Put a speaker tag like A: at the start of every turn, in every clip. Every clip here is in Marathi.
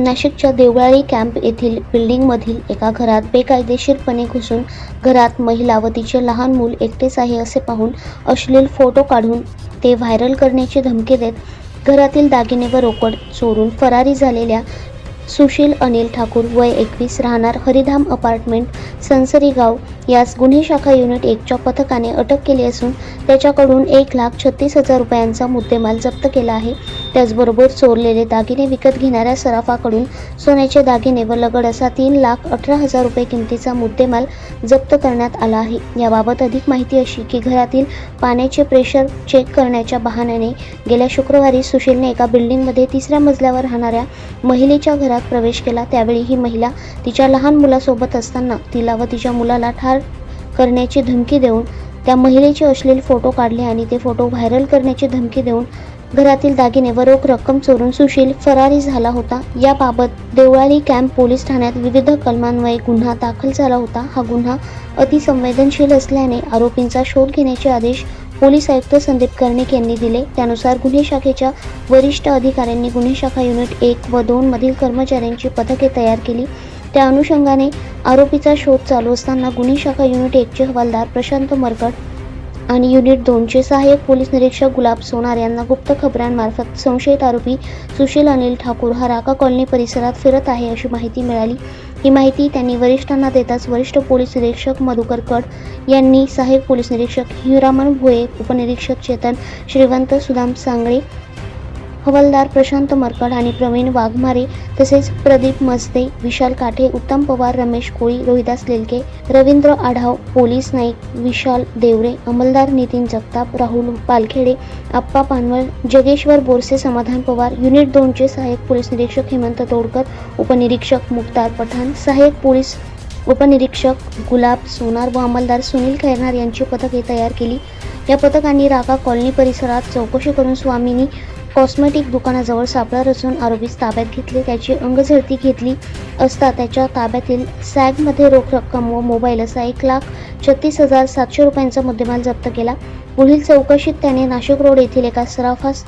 A: नाशिकच्या देवळाळी कॅम्प येथील बिल्डिंगमधील एका घरात बेकायदेशीरपणे घुसून घरात महिला व तिचे लहान मूल एकटेच आहे असे पाहून अश्लील फोटो काढून ते व्हायरल करण्याची धमकी देत घरातील दागिने व रोकड चोरून फरारी झालेल्या सुशील अनिल ठाकूर वय एकवीस राहणार हरिधाम अपार्टमेंट संसरी गाव. यास गुन्हे शाखा युनिट एकच्या पथकाने अटक केली असून त्याच्याकडून एक लाख छत्तीस हजार रुपयांचा मुद्देमाल जप्त केला आहे. त्याचबरोबर चोरलेले दागिने विकत घेणाऱ्या सराफाकडून सोन्याचे दागिने व लगड असा तीन लाख अठरा हजार रुपये किमतीचा मुद्देमाल जप्त करण्यात आला आहे. याबाबत अधिक माहिती अशी की घरातील पाण्याचे प्रेशर चेक करण्याच्या बहाण्याने गेल्या शुक्रवारी सुशीलने एका बिल्डिंगमध्ये तिसऱ्या मजल्यावर राहणाऱ्या महिलेच्या घरात प्रवेश केला. त्यावेळी ही महिला तिच्या लहान मुलासोबत असताना तिला व तिच्या मुलाला ठार करण्याची धमकी देऊन त्या महिलेचे अश्लील फोटो काढले आणि ते फोटो व्हायरल करण्याची धमकी देऊन घरातील दागिने व रोख रक्कम चोरून सुशील फरारी झाला होता. याबाबत देवळाली कॅम्प पोलीस ठाण्यात विविध कलमान्वये गुन्हा दाखल झाला होता. हा गुन्हा अतिसंवेदनशील असल्याने आरोपींचा शोध घेण्याचे आदेश पोलीस आयुक्त संदीप कर्णिक यांनी दिले. त्यानुसार गुन्हे शाखेच्या वरिष्ठ अधिकाऱ्यांनी गुन्हे शाखा युनिट एक व दोन मधील कर्मचाऱ्यांची पथके तयार केली. त्या अनुषंगाने आरोपीचा शोध चालू असताना गुन्हे शाखा युनिट एकचे हवालदार प्रशांत मरकट आणि युनिट दोनचे सहाय्यक पोलीस निरीक्षक गुलाब सोनार यांना गुप्त खबरांमार्फत संशयित आरोपी सुशील अनिल ठाकूर हा राका कॉलनी परिसरात फिरत आहे अशी माहिती मिळाली. ही माहिती त्यांनी वरिष्ठांना देताच वरिष्ठ पोलीस निरीक्षक मधुकर कड यांनी सहाय्यक पोलीस निरीक्षक हिरामन भोये उपनिरीक्षक चेतन श्रीवंत सुदाम सांगळे हवालदार प्रशांत मरकड आणि प्रवीण वाघमारे तसेच प्रदीप मस्ते विशाल काठे उत्तम पवार रमेश कोळी रोहिदास लेलके रवींद्र आढाव पोलीस नाईक विशाल देवरे अंमलदार नितीन जगताप राहुल पालखेडे आप्पा पानवळ जगेश्वर बोरसे समाधान पवार युनिट दोनचे सहाय्यक पोलीस निरीक्षक हेमंत तोडकर उपनिरीक्षक मुक्तार पठाण सहाय्यक पोलीस उपनिरीक्षक गुलाब सोनार व अंमलदार सुनील खैरनार यांची पथके तयार केली. या पथकांनी राका कॉलनी परिसरात चौकशी करून स्वामींनी कॉस्मेटिक दुकानाजवळ सापळा रचून आरोपीस ताब्यात घेतले. त्याची अंगझडती घेतली असता त्याच्या ताब्यातील सॅगमध्ये रोख रक्कम व मोबाईल असा एक लाख छत्तीस हजार सातशे रुपयांचा मुद्देमाल जप्त केला. पुढील चौकशीत त्याने नाशिक रोड येथील एका सराफास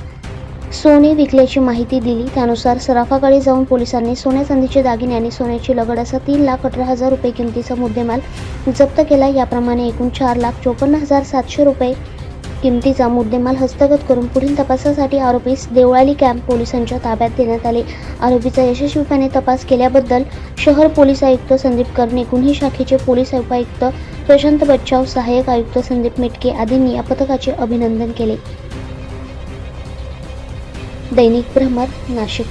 A: सोने विकल्याची माहिती दिली. त्यानुसार सराफाकडे जाऊन पोलिसांनी सोन्या चांदीचे दागिने आणि सोन्याची लगड असा तीन लाख अठरा हजार रुपये किमतीचा मुद्देमाल जप्त केला. याप्रमाणे एकूण चार लाख चोपन्न हजार सातशे रुपये किमतीचा मुद्देमाल हस्तगत करून पुढील तपासासाठी आरोपीस देवळाली कॅम्प पोलिसांच्या ताब्यात देण्यात आले. आरोपीचा यशस्वीपणे तपास केल्याबद्दल शहर पोलीस आयुक्त संदीप कर्णे गुन्हे शाखेचे पोलीस उपायुक्त प्रशांत बच्चाव सहाय्यक आयुक्त संदीप मिटके आदींनी या पथकाचे अभिनंदन केले. दैनिक भ्रमर नाशिक.